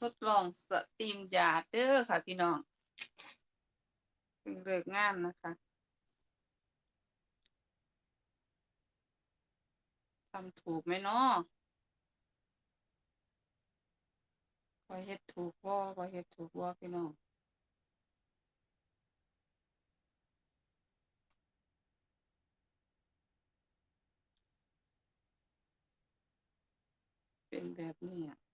ทดลองสตรีมยาเด้อค่ะพี่น้องเพิ่งเลิกงานนะคะทำถูกไหมเนาะคอเฮ็ดถูกบ่คอเฮ็ดถูกบ่าพี่น้องเป็นแบบนี้อะ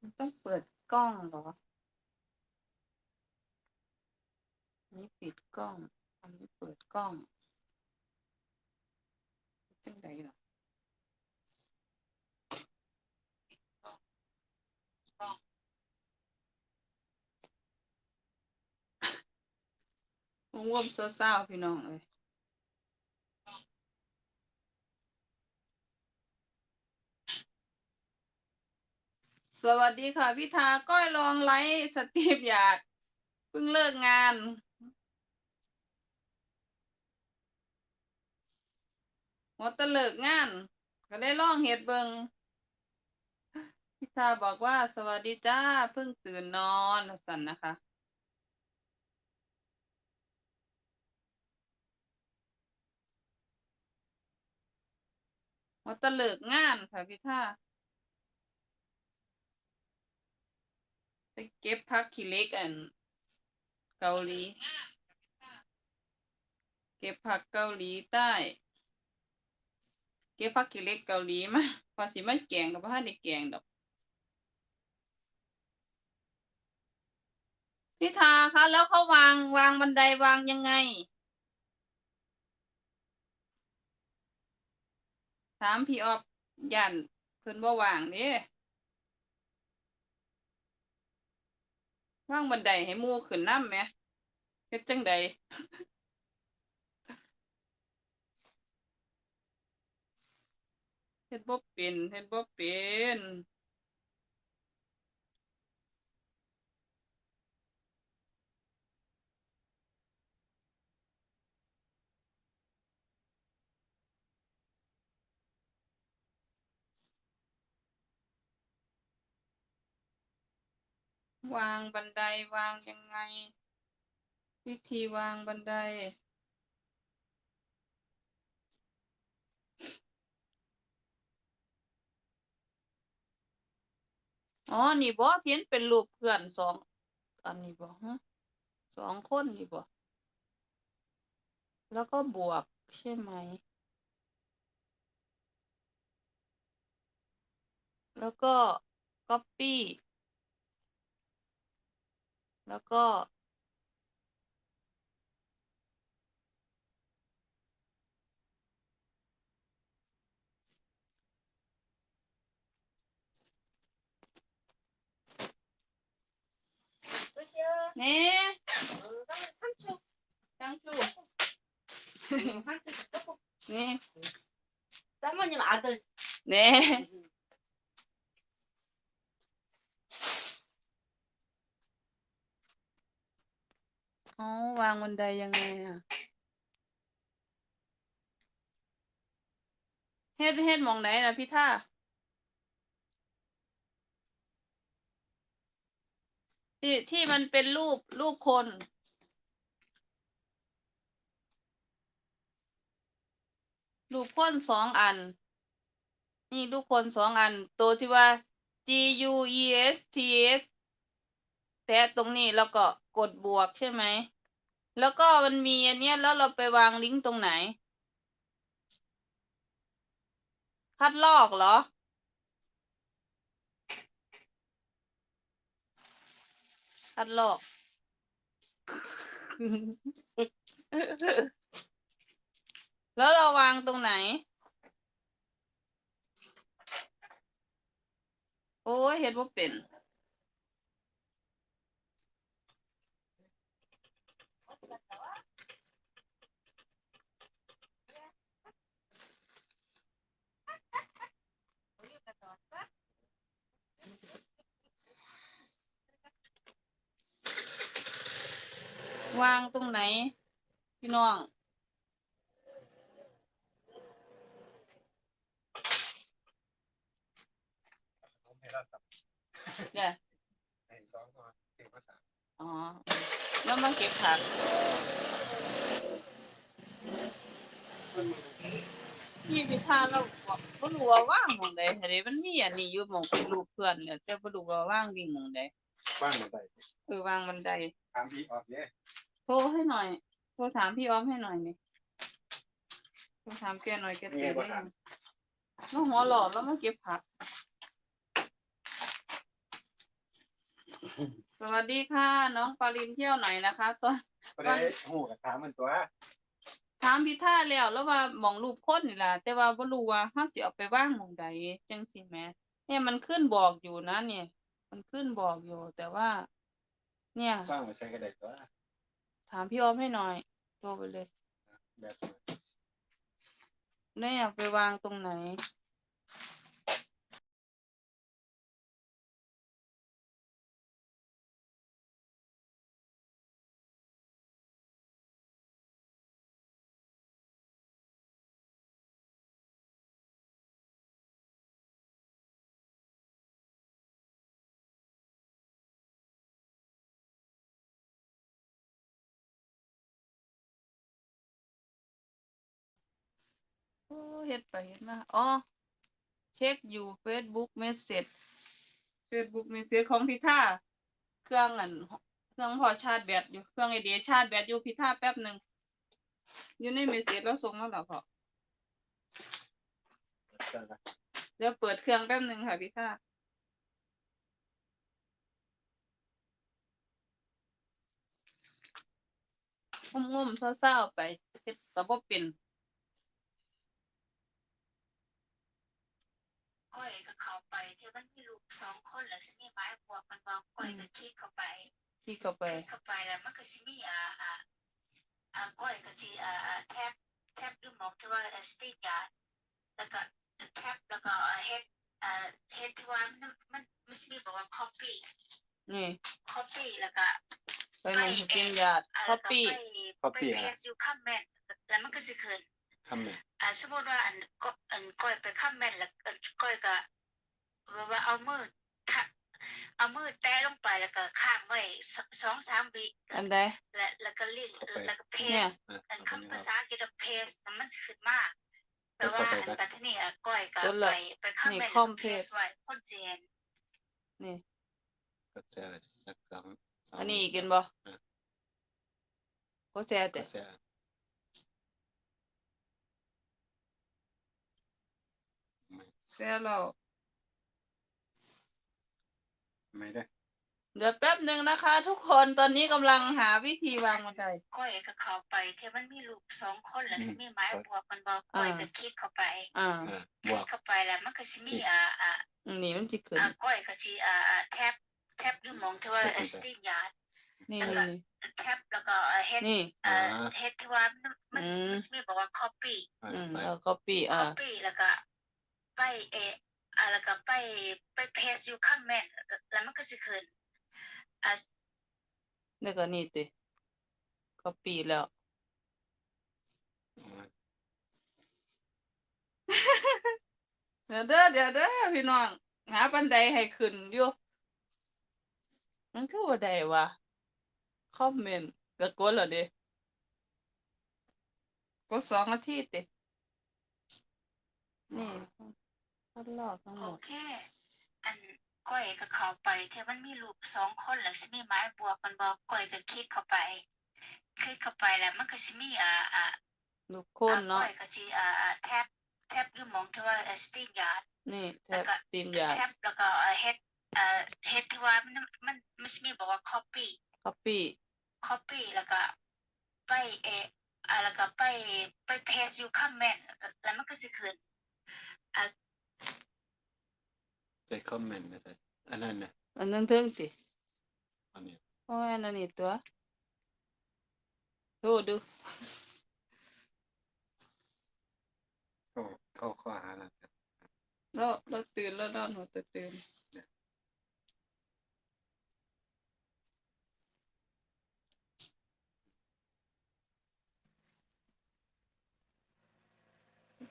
มันต้องเปิดกล้องเหรอนนี้ปิดกล้อง อันนี้เปิดกล้องจังใดล่ะง่วมเศร้าๆพี่น้องเอ้ย สวัสดีค่ะพี่ทาก้อยลองไลฟ์สตรีมหยาดเพิ่งเลิกงานหัวตะเลิกงาน ก็ได้ลองเฮ็ดเบิงพี่ทาบอกว่าสวัสดีจ้าเพิ่งตื่นนอนสันนะคะหัวตะเลิกงานค่ะพี่ทาไป เก็บพักขี้เล็กอัน เกาหลี เก็บผักเกาหลีใต้ เก็บผักขี้เล็กเกาหลีมาพอสิมาแกงกับพ่อได้แกงดอกพี่ทาคะแล้วเขาวางวางบันไดวางยังไง ถามพี่ออฟยันเพิ่นบ่วางเด้ ว่างบันไดให้มู่ขึ้นนำไหมเฮ็ดจังใดเฮ็ดบ่เป็นเฮ็ดบ่เป็น วางบันไดวางยังไง วิธีวางบันได อ๋อ นี่บ่ที่เห็นเป็นรูปเพื่อนสอง อันนี้บ่ฮะสองคนนี่บ่แล้วก็บวกใช่ไหม แล้วก็ copy แล้วก็ 네. 상추. 상추. 네. 사모님 아들. 네. วางบันไดยังไงอะเฮ็ดเฮ็ดมองไหนนะพี่ท่าที่ที่มันเป็นรูปรูปคน รูปคนสองอัน นี่รูปคนสองอัน ตัวที่ว่า G U E S T S แตะตรงนี้แล้วก็กดบวกใช่ไหม แล้วก็มันมีอันเนี้ยแล้วเราไปวางลิงก์ตรงไหน คัดลอกเหรอ คัดลอก แล้วเราวางตรงไหน โอ้ยเฮ็ดบ่เป็น วางตรงไหน พี่น้อง เนี่ย หนึ่งสองก่อนสี่ก็สาม อ๋อ แล้วมาเก็บผักพี่พิธาเราบอกบ่รู้ว่าว่างหมองใดเฮ้ยมันมีอันนี้อยู่หมองเป็นรูปเพื่อนเนี่ยแต่บ่รู้ว่าว่างวิ่งหมองใดบ้านมันไปเออวางบันไดถามพี่ออกเนี่ยโทรให้หน่อยโทรถามพี่ออมให้หน่อยนี่โทรถามแกหน่อยแกตื่นได้ยังน้องหัวหล่อแล้วมาเก็บผัก สวัสดีค่ะ น้องปารินเที่ยวไหนนะคะตอนก็ได้หูกับถามมันตัว ถามพี่ท่าแล้วแล้วว่าหมองรูปคนนี่ล่ะแต่ว่าบ่รู้ว่าเฮาสิเอาไปวางหม้องใดจังซี่แหมเนี่ยมันขึ้นบอกอยู่นะ เนี่ย มันขึ้นบอกอยู่ แต่ว่า เนี่ยบ้างมาใช้ก็ได้ตัว ถามพี่ออมให้หน่อยโทรไปเลยแบบ เนี่ยเอาไปวางตรงไหน โอ้เฮ็ดไปเฮ็ดมาอ๋อเช็คอยู่ Facebook Message Facebook Message ของพิธาเครื่องอันเครื่องพอชาร์จแบตอยู่เครื่องไอเดียชาร์จแบตอยู่พิธาแป๊บหนึ่งอยู่ในเมสเซจแล้วส่งมาแล้วพอเดี๋ยวเปิดเครื่องแป๊บหนึ่งค่ะพิธางุ่มๆเศร้าๆไปเฮ็ดก็บ่เป็น ก้อยก็เข้าไปเที่มันมีลูกสองคนแล้วสิมีไม้บวกมันบอกก้อยก็คลิกเข้าไปที่เข้าไปคลิกเข้าไปแล้วมันก็สิมีอ่าอ่าอ่าก้อยก็สิอ่าอ่าแท็บแท็บดูหมองที่ว่าสตียาแล้วก็แท็บแล้วก็เฮ็ดอ่าเฮ็ดที่ว่ามันมันมันสิมีบอกว่า copy นี่ copy แล้วก็ไปหนึ่งสกินยาดอ่าคแล้อวก็ปี้ไปไปเพจอยู่คอมเมนต์แล้วมันก็สิขึ้น ทำเนี่ยอ่าสมมติว่าอันก็อันก้อยไปคอมเมนต์แล้วอันก้อยก็ว่าว่าเอามือทะเอามือแตะลงไปแล้วก็ข้างไว้สสองสามวิอันใดและแล้วก็ลิ้นแล้วก็เพเนี่สยอันคำภาษาอังกฤษเพสมันสิขึ้นมาแปลว่าอันปัตนีอะก้อยก็ตัวละไปไปคอมเมนต์นี่แล้วคอมก็เพเพจสไว้คนจีนนี่ก็จะสักสองอันนี้อีกเห็นบ่โคแซ่ก็แต่ จะ แซ่แล้วไม่ได้ เดี๋ยวแป๊บหนึ่งนะคะ ทุกคนตอนนี้กำลังหาวิธีวางบันไดก้อยก็เข้าไปที่มันมีลูกสองคนแล้วสิมีไม้บวกมันบอกก้อยก็คลิกเข้าไปอ่าอ่าคบลิวกกเข้าไปแล้วมันก็สิมีอ่าอ่าอันนี้มันจะขึ้นอ่าก้อยก็สิอ่าอ่าแท็บแท็บดูหมองที่ว่าสตียานี่แล้วนี่ก็แท็บแล้วก็เอ่อเฮ็ดนี่เอ่อเฮ็ดที่ว่ามันมันอืมมันมีบอกว่า copy อ่าอืมไป แล้วก็ปีอ่า copy แล้วก็ ไปเอออ่าแล้วก็ไปไปเพจอยู่คอมเมนต์แล้วมันก็สิขึ้นอ่าแล้วก็นี่ติก็ปีแล้วเดี๋ยวเด้อเดี๋ยวเด้อพี่น้อง หาบันไดให้ขึ้นอยู่มันคือบันไดวะคอมเมนต์ก็กดแล้วเด้กดสองนาทีตินี่ ทดลองทั้งหโอมดเค อันก้อยก็เข้าไปที่มันมีรูปสองคนแล้วสิมีไม้บวกมันบอกก้อยก็คลิกเข้าไปคลิกเข้าไปแล้วมันก็สิมีอ่าอ่าลูกคนเนาะก้อยก็สิอ่าอ่าแท็บแท็บอยู่หมองที่ว่าสตียานี่แท็แล้วบก็สตรีมยาแท็บแล้วก็เอ่อเฮ็ดเอ่อเฮ็ดที่ว่ามันมันมันสิมีบอกว่า copy คอปปี้ copy แล้วก็ไปเอออ่าแล้วก็ไปไปเพจอยู่คอมเมนต์แล้วมันก็สิขึ้น ใจคอมเมนต์นะแต่อันนั้นนะอันนั้นเทิงติอันนี้โอ้ยอันนั้นนี่ตัวโทษดูโอ้เข้าข้อหาแล้วแล้วเราตื่นแล้วนอนหัวตื่นตื่น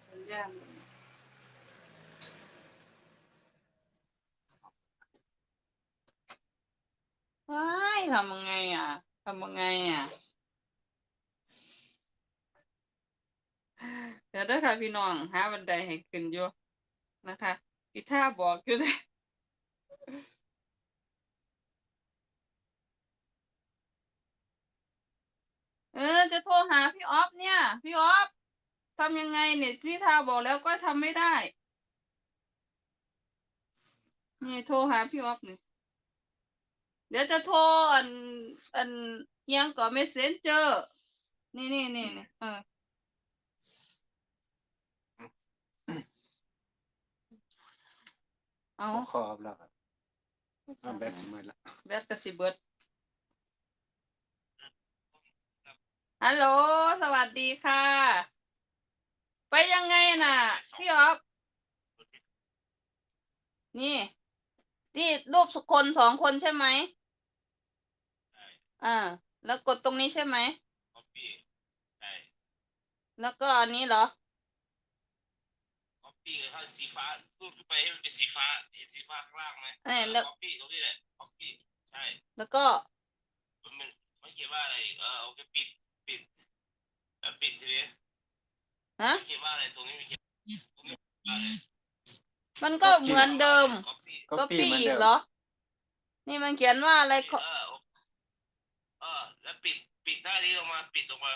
สัญญาณ มันเ à, ทำยังไงอะทำยังไงอะเดี๋ยวเด้อค่ะพี่น้องหาบันไดให้ขึ้นอยู่นะคะพี่ท่าบอกอยู่เลยเออ จะโทรหาพี่ออฟเนี่ย พี่ออฟทำยังไงเนี่ยพี่ทาบอกแล้วก็ทำไม่ได้ นี่โทรหาพี่ออฟเนี่ย เดี๋ยวจะโทรอันอันเอียังก่อนเมสเซนเจอร์นี่นี่นี่นี่เออเอาขออบแล้วครับเอาแบตสิหมดละแบตกสิเบิดฮัลโหล สวัสดีค่ะ ไปยังไงน่ะ พี่ออฟนี่ นี่รูปคนสองคนใช่ไหม อ่า แล้วกดตรงนี้ใช่ไหม copy ใช่ แล้วก็อันนี้เหรอ copy กับข้างสีฟ้ารูดขึ้นไปให้มันเป็นสีฟ้าเห็นสีฟ้าข้างล่างไหมเออแล้ว copy ตรงนี้แหละ copy ใช่แล้วก็ มันมันมันเขียนว่าอะไรเออโอเคปิดปิดแล้วปิดทีนี้ฮะ มันเขียนว่าอะไรตรงนี้มันเขียนตรงนี้ว่าอะไร มันก็เหมือนเดิม copy ก็ปีปีเหมือนอีเดิกมเหรอ นี่มันเขียนว่าอะไร เออ เออแล้